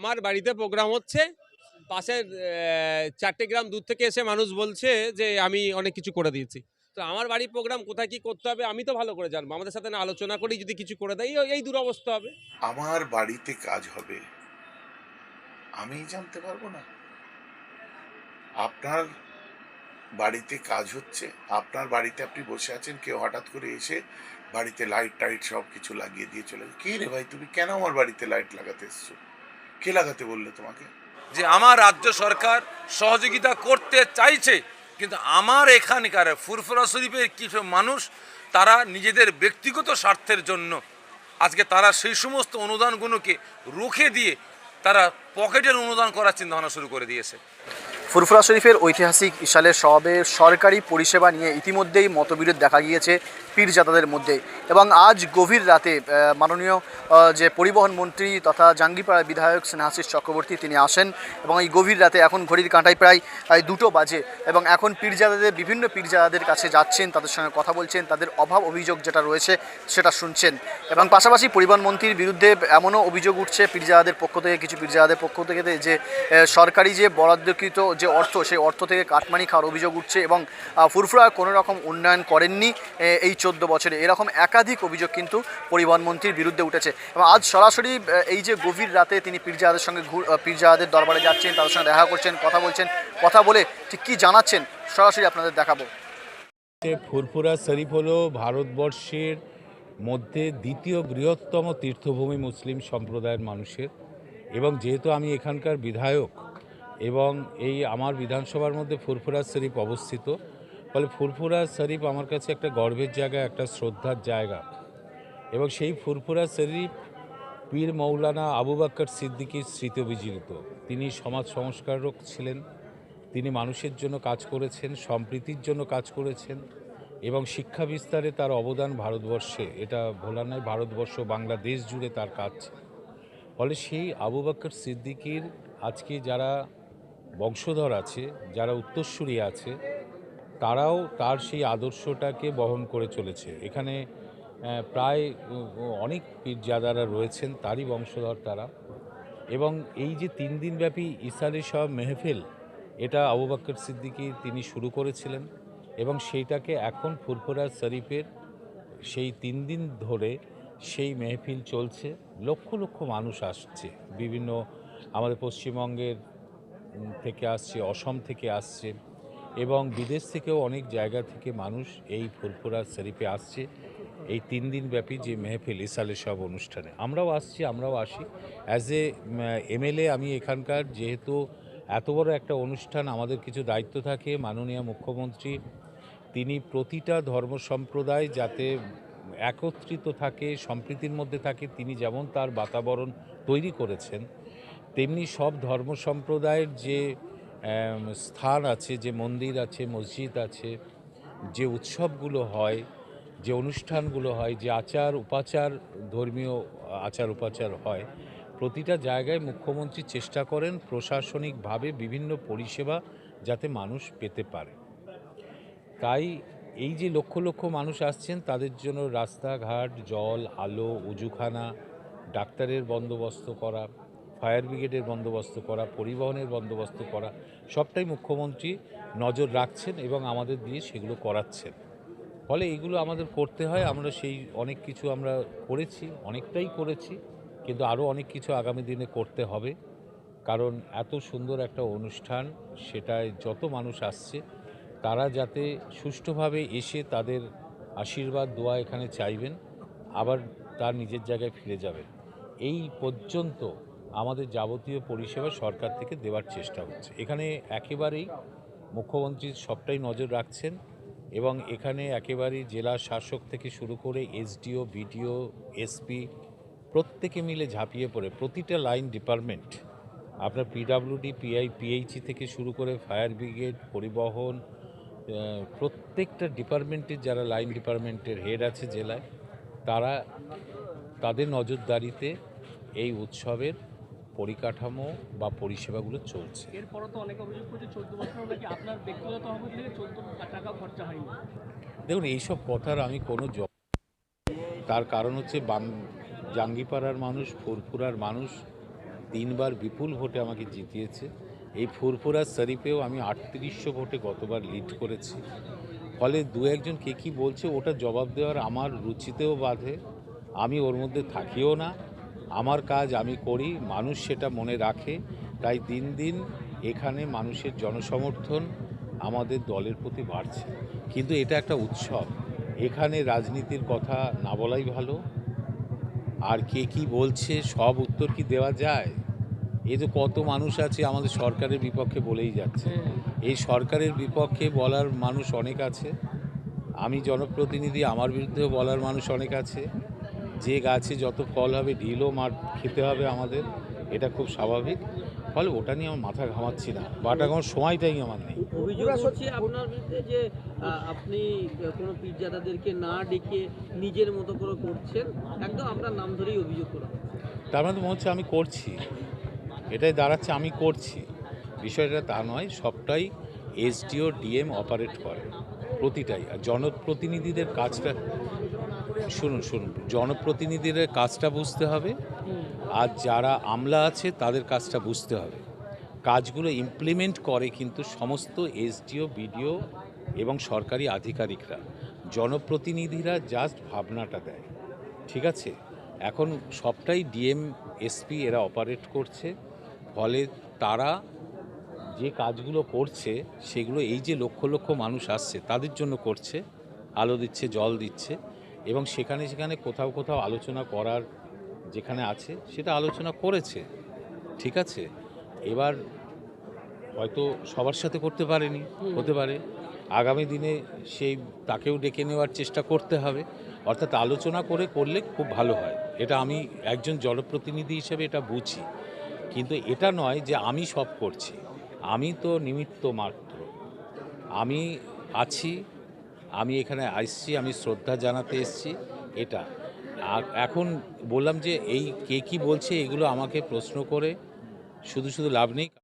আমার বাড়িতে প্রোগ্রাম হচ্ছে। পাশের চারটে গ্রাম দূর থেকে এসে মানুষ বলছে যে, আমি অনেক কিছু করে দিয়েছি। তো আমার বাড়ির প্রোগ্রাম কোথায়, কি করতে হবে, আমি তো ভালো করে জানব। আমাদের সাথে না আলোচনা করি যদি কিছু করে দেয়, এই- দুরবস্থা হবে। আমার বাড়িতে কাজ হবে। আমি জানতে পারব না। আপনার বাড়িতে কাজ হচ্ছে। আপনার বাড়িতে আপনি বসে আছেন, কেউ হঠাৎ করে এসে বাড়িতে লাইট টাইট সব কিছু লাগিয়ে দিয়ে চলে। কে রে ভাই, তুমি কেন আমার বাড়িতে লাইট লাগাতে এসছো? কে লাগাতে বললে তোমাকে? যে আমার রাজ্য সরকার সহযোগিতা করতে চাইছে কিন্তু আমার এখানকার ফুরফুরা শরীফের কিছু মানুষ তারা নিজেদের ব্যক্তিগত স্বার্থের জন্য আজকে তারা সেই সমস্ত অনুদানগুলোকে রুখে দিয়ে তারা পকেটের অনুদান করার চিন্তাভাবনা শুরু করে দিয়েছে। ফুরফুরা শরীফের ঐতিহাসিক ইশালের সবে সরকারি পরিষেবা নিয়ে ইতিমধ্যেই মতবিরোধ দেখা গিয়েছে পীরজাদাদের মধ্যে। এবং আজ গভীর রাতে মাননীয় যে পরিবহন মন্ত্রী তথা জাঙ্গিপাড়া বিধায়ক স্নেহাশিস চক্রবর্তী তিনি আসেন এবং এই গভীর রাতে এখন ঘড়ির কাঁটায় প্রায় দুটো বাজে এবং এখন পীরজাদাদের, বিভিন্ন পীরজাদাদের কাছে যাচ্ছেন, তাদের সঙ্গে কথা বলছেন, তাদের অভাব অভিযোগ যেটা রয়েছে সেটা শুনছেন। এবং পাশাপাশি পরিবহন মন্ত্রীর বিরুদ্ধে এমনও অভিযোগ উঠছে পীরজাদাদের পক্ষ থেকে, কিছু পীরজাদাদের পক্ষ থেকে যে সরকারি যে বরাদ্দকৃত যে অর্থ, সেই অর্থ থেকে কাটমানি খাওয়ার অভিযোগ উঠছে এবং ফুরফুরা কোনো রকম উন্নয়ন করেননি এই চোদ্দ বছরে। এরকম একাধিক অভিযোগ কিন্তু পরিবহন মন্ত্রীর বিরুদ্ধে উঠেছে। এবং আজ সরাসরি এই যে গভীর রাতে তিনি পীরজাহাদের সঙ্গে ঘুর- পীরজাহাদের দরবারে যাচ্ছেন, তাদের সঙ্গে দেখা করছেন, কথা বলছেন, কথা বলে ঠিক কী জানাচ্ছেন? সরাসরি আপনাদের দেখাবো। ফুরফুরা শরীফ হলো ভারতবর্ষের মধ্যে দ্বিতীয় বৃহত্তম তীর্থভূমি মুসলিম সম্প্রদায়ের মানুষের। এবং যেহেতু আমি এখানকার বিধায়ক এবং এই আমার বিধানসভার মধ্যে ফুরফুরা শরীফ অবস্থিত ফলে ফুরফুরা শরীফ আমার কাছে একটা গর্বের জায়গা, একটা শ্রদ্ধার জায়গা। এবং সেই ফুরফুরা শরীফ পীর মৌলানা আবু বাক্কর সিদ্দিকীর স্মৃতি বিজড়িত তিনি সমাজ সংস্কারক ছিলেন, তিনি মানুষের জন্য কাজ করেছেন, সম্প্রীতির জন্য কাজ করেছেন, এবং শিক্ষা বিস্তারে তার অবদান ভারতবর্ষে। এটা ভোলা নয়, ভারতবর্ষ, বাংলাদেশ জুড়ে তার কাজ। ফলে সেই আবু বাক্কর সিদ্দিকির আজকে যারা বংশধর আছে, যারা উত্তরসূরি আছে তারাও তার সেই আদর্শটাকে বহন করে চলেছে। এখানে প্রায় অনেক পীরজাদারা রয়েছেন, তারই বংশধর তারা। এবং এই যে তিন দিনব্যাপী ইসালি সব মেহফিল, এটা আবু বাক্কর সিদ্দিকী তিনি শুরু করেছিলেন এবং সেইটাকে এখন ফুরফুরা শরীফের সেই তিন দিন ধরে সেই মেহফিল চলছে। লক্ষ লক্ষ মানুষ আসছে। বিভিন্ন আমাদের পশ্চিমবঙ্গের থেকে আসছে, অসম থেকে আসছে। এবং বিদেশ থেকেও অনেক জায়গা থেকে মানুষ এই ফুরফুরা শরীফে আসছে। এই তিন দিন ব্যাপী যে মেহফিল ইসালের সব অনুষ্ঠানে। আমরাও আসছি, আমরাও আসি। অ্যাজ এ এমএলএ আমি এখানকার, যেহেতু এত বড় একটা অনুষ্ঠান, আমাদের কিছু দায়িত্ব থাকে, মাননীয় মুখ্যমন্ত্রী, তিনি প্রতিটা ধর্ম সম্প্রদায় যাতে একত্রিত থাকে, সম্প্রীতির মধ্যে থাকে, তিনি যেমন তার বাতাবরণ তৈরি করেছেন, তেমনি সব ধর্ম সম্প্রদায়ের যে স্থান আছে, যে মন্দির আছে, মসজিদ আছে, যে উৎসবগুলো হয়, যে অনুষ্ঠানগুলো হয়, যে আচার, উপাচার, ধর্মীয় আচার, উপাচার হয়, প্রতিটা জায়গায় মুখ্যমন্ত্রী চেষ্টা করেন প্রশাসনিকভাবে বিভিন্ন পরিষেবা যাতে মানুষ পেতে পারে। তাই এই যে লক্ষ লক্ষ মানুষ আসছেন, তাদের জন্য রাস্তাঘাট, জল, আলো, উজুখানা, ডাক্তারের বন্দোবস্ত করা ফায়ার ব্রিগেডের বন্দোবস্ত করা, পরিবহনের বন্দোবস্ত করা, সবটাই মুখ্যমন্ত্রী নজর রাখছেন এবং আমাদের দিয়ে সেগুলো করাচ্ছেন। ফলে এইগুলো আমাদের করতে হয়, আমরা সেই অনেক কিছু আমরা করেছি, অনেকটাই করেছি, কিন্তু আরও অনেক কিছু আগামী দিনে করতে হবে। কারণ এত সুন্দর একটা অনুষ্ঠান, সেটায় যত মানুষ আসছে, তারা যাতে সুষ্ঠুভাবে এসে তাদের আশীর্বাদ, দোয়া এখানে চাইবেন, আবার তার নিজের জায়গায় ফিরে যাবেন। এই পর্যন্ত আমাদের যাবতীয় পরিষেবা সরকার থেকে দেওয়ার চেষ্টা হচ্ছে। এখানে একেবারেই মুখ্যমন্ত্রী সবটাই নজর রাখছেন এবং এখানে একেবারেই জেলা শাসক থেকে শুরু করে এসডিও, বিডিও, এসপি প্রত্যেকে মিলে ঝাঁপিয়ে পড়ে। প্রতিটা লাইন ডিপার্টমেন্ট, আপনার পিডাব্লিউডি, পিআই পিএইচি থেকে শুরু করে ফায়ার ব্রিগেড, পরিবহন প্রত্যেকটা ডিপার্টমেন্টের যারা লাইন ডিপার্টমেন্টের হেড আছে জেলায়, তারা তাদের নজরদারিতে এই উৎসবের পরিকাঠামো বা পরিষেবাগুলো চলছে। এরপরও তো অনেক অভিযোগ করছে চোদ্দ বছর নাকি আপনার ব্যক্তিগত তহবিল থেকে চোদ্দ টাকা খরচা হয়নি? দেখুন এইসব কথার আমি কোনো জবাব তার কারণ হচ্ছে বাং জাঙ্গিপাড়ার মানুষ ফুরফুরার মানুষ তিনবার বিপুল ভোটে আমাকে জিতিয়েছে। এই ফুরফুরা শরীফেও আমি আটত্রিশশো ভোটে গতবার লিড করেছি। ফলে দু একজন কে কী বলছে ওটা জবাব দেওয়ার আমার রুচিতেও বাধে। আমি ওর মধ্যে থাকিও না। আমার কাজ আমি করি মানুষ সেটা মনে রাখে। তাই দিন দিন এখানে মানুষের জনসমর্থন আমাদের দলের প্রতি বাড়ছে। কিন্তু এটা একটা উৎসব। এখানে রাজনীতির কথা না বলাই ভালো। আর কে কি বলছে সব উত্তর কি দেওয়া যায়? এ তো কত মানুষ আছে আমাদের সরকারের বিপক্ষে বলেই যাচ্ছে। এই সরকারের বিপক্ষে বলার মানুষ অনেক আছে। আমি জনপ্রতিনিধি আমার বিরুদ্ধেও বলার মানুষ অনেক আছে। যে গাছে যত ফল হবে ঢিলও মার খেতে হবে আমাদের এটা খুব স্বাভাবিক। ফলে ওটা নিয়ে আমার মাথা ঘামাচ্ছি না বাটা আমার সময়টাই আমার নেই। অভিযোগ হচ্ছে আপনার বিরুদ্ধে যে আপনি কোনো না ডেকে নিজের মতো করে করছেন একদম আপনার নাম ধরেই অভিযোগ করা তার মানে তো মনে হচ্ছে আমি করছি। এটাই দাঁড়াচ্ছে আমি করছি। বিষয়টা তা নয় সবটাই এসডিও ডিএম অপারেট করে প্রতিটাই। আর জনপ্রতিনিধিদের কাজটা শুনুন শুনুন। জনপ্রতিনিধিদের কাজটা বুঝতে হবে। আর যারা আমলা আছে তাদের কাজটা বুঝতে হবে। কাজগুলো ইমপ্লিমেন্ট করে কিন্তু সমস্ত এসডিও বিডিও এবং সরকারি আধিকারিকরা। জনপ্রতিনিধিরা জাস্ট ভাবনাটা দেয়। ঠিক আছে? এখন সবটাই ডিএম এসপি এরা অপারেট করছে। ফলে তারা যে কাজগুলো করছে সেগুলো এই যে লক্ষ লক্ষ মানুষ আসছে তাদের জন্য করছে। আলো দিচ্ছে জল দিচ্ছে। এবং সেখানে সেখানে কোথাও কোথাও আলোচনা করার যেখানে আছে সেটা আলোচনা করেছে। ঠিক আছে? এবার হয়তো সবার সাথে করতে পারেনি। হতে পারে। আগামী দিনে সেই তাকেও ডেকে নেওয়ার চেষ্টা করতে হবে। অর্থাৎ আলোচনা করে করলে খুব ভালো হয়। এটা আমি একজন জনপ্রতিনিধি হিসেবে এটা বুঝি। কিন্তু এটা নয় যে আমি সব করছি। আমি তো নিমিত্ত মাত্র। আমি আছি আমি এখানে আসছি, আমি শ্রদ্ধা জানাতে এসছি, এটা। আর এখন বললাম যে এই কে কী বলছে, এগুলো আমাকে প্রশ্ন করে, শুধু শুধু লাভ নেই।